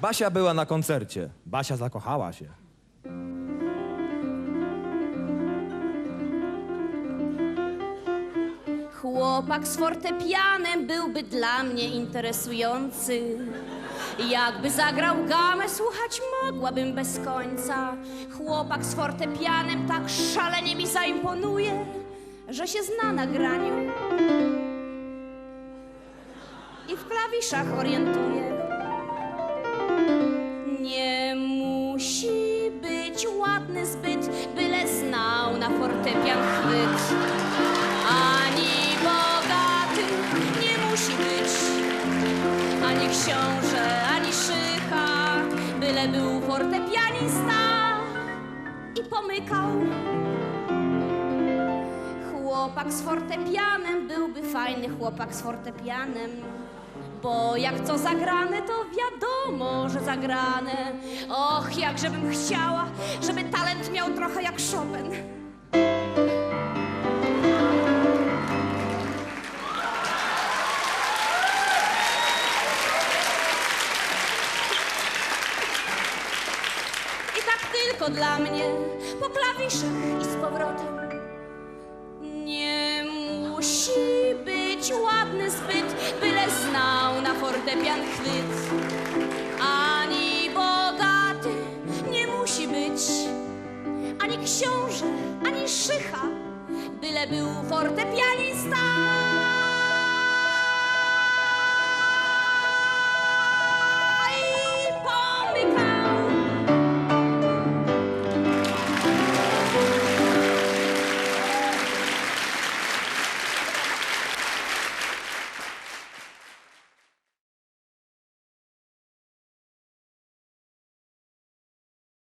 Basia była na koncercie. Basia zakochała się. Chłopak z fortepianem byłby dla mnie interesujący. Jakby zagrał gamę, słuchać mogłabym bez końca. Chłopak z fortepianem tak szalenie mi zaimponuje, że się zna na graniu i w klawiszach orientuje. Zbyt, byle znał na fortepian chwyt. Ani bogaty nie musi być, ani książę, ani szycha, byle był fortepianista i pomykał. Chłopak z fortepianem byłby fajny chłopak z fortepianem. Bo jak co zagrane, to wiadomo, że zagrane. Och, jakżebym chciała, żeby talent miał trochę jak Chopin. I tak tylko dla mnie, po klawiszach i z powrotem. Musi być ładny zbyt, byle znał na fortepian chwyt. Ani bogaty nie musi być, ani książę, ani szycha, byle był fortepianista